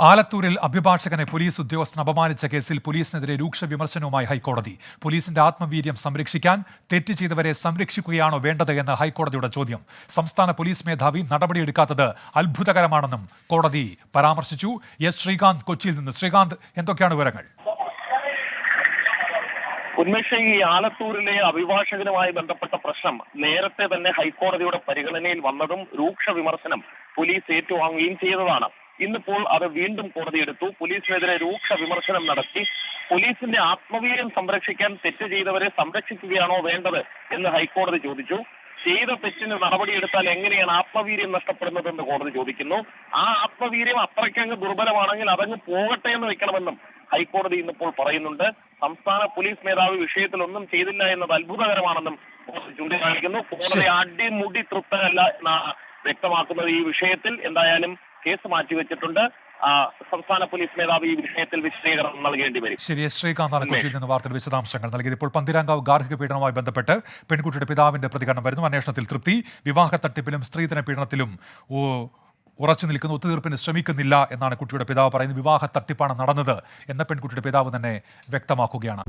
ആലത്തൂരിൽ അഭിഭാഷകനെ police ഉദ്യോഗസ്ഥൻ അപമാനിച്ച കേസിൽ പോലീസിനെതിരെ രൂക്ഷ വിമർശനവുമായി ഹൈക്കോടതി. പോലീസിന്റെ ആത്മവീര്യം സംരക്ഷിക്കാൻ തെറ്റ് ചെയ്തവരെ സംരക്ഷിക്കുകയാണോ വേണ്ടത് എന്ന് ഹൈക്കോടതിയുടെ ചോദ്യം. സംസ്ഥാന പോലീസ് മേധാവി നടപടിയെടുക്കാത്തത് അത്ഭുതകരമാണെന്നും കോടതി പരാമർശിച്ചു. എസ് ശ്രീകാന്ത് കൊച്ചിയിൽ നിന്ന്. ശ്രീകാന്ത് എന്തൊക്കെയാണ് വിവരങ്ങൾ? ഉന്മേഷ് ഈ ആലത്തൂരിലെ അഭിഭാഷകനുമായി ബന്ധപ്പെട്ട പ്രശ്നം നേരത്തെ തന്നെ ഹൈക്കോടതിയുടെ പരിഗണനയിൽ വന്നതും രൂക്ഷ വിമർശനം പോലീസ് ഏറ്റുവാങ്ങുകയും ചെയ്തതാണ്. ഇന്നിപ്പോൾ അത് വീണ്ടും കോടതിയെടുത്തു. പോലീസിനെതിരെ രൂക്ഷ വിമർശനം നടത്തി. പോലീസിന്റെ ആത്മവീര്യം സംരക്ഷിക്കാൻ തെറ്റ് ചെയ്തവരെ സംരക്ഷിക്കുകയാണോ വേണ്ടത് എന്ന് ഹൈക്കോടതി ചോദിച്ചു. ചെയ്ത തെറ്റിന് നടപടിയെടുത്താൽ എങ്ങനെയാണ് ആത്മവീര്യം നഷ്ടപ്പെടുന്നതെന്ന് കോടതി ചോദിക്കുന്നു. ആ ആത്മവീര്യം അത്രയ്ക്കങ്ങ് ദുർബലമാണെങ്കിൽ അതങ്ങ് പോകട്ടെ എന്ന് വെക്കണമെന്നും ഹൈക്കോടതി ഇന്നിപ്പോൾ പറയുന്നുണ്ട്. സംസ്ഥാന പോലീസ് മേധാവി വിഷയത്തിൽ ഒന്നും ചെയ്തില്ല എന്നത് അത്ഭുതകരമാണെന്നും കോടതി ചൂണ്ടിക്കാണിക്കുന്നു. കോടതി അടിമുടി തൃപ്തരല്ല എന്നാണ് വ്യക്തമാക്കുന്നത് ഈ വിഷയത്തിൽ. എന്തായാലും കേസ് മാറ്റിവെച്ചിട്ടുണ്ട്. സംസ്ഥാന പോലീസ് മേധാവി ഈ വിഷയത്തിൽ വിശദീകരണം നൽകേണ്ടി വരും. ശരി ശ്രീകാന്താണ് കൊച്ചിയിൽ നിന്ന് വാർത്തയുടെ വിശദാംശങ്ങൾ നൽകിയത്. ഇപ്പോൾ പന്തിരാങ്കാവ് ഗാർഹിക പീഡനവുമായി ബന്ധപ്പെട്ട് പെൺകുട്ടിയുടെ പിതാവിന്റെ പ്രതികരണം വരുന്നു. അന്വേഷണത്തിൽ തൃപ്തി. വിവാഹ തട്ടിപ്പിലും സ്ത്രീധന പീഡനത്തിലും ഉറച്ചു നിൽക്കുന്ന. ഒത്തുതീർപ്പിന് ശ്രമിക്കുന്നില്ല എന്നാണ് കുട്ടിയുടെ പിതാവ് പറയുന്നത്. വിവാഹ തട്ടിപ്പാണ് നടന്നത് എന്ന പെൺകുട്ടിയുടെ പിതാവ് തന്നെ വ്യക്തമാക്കുകയാണ്.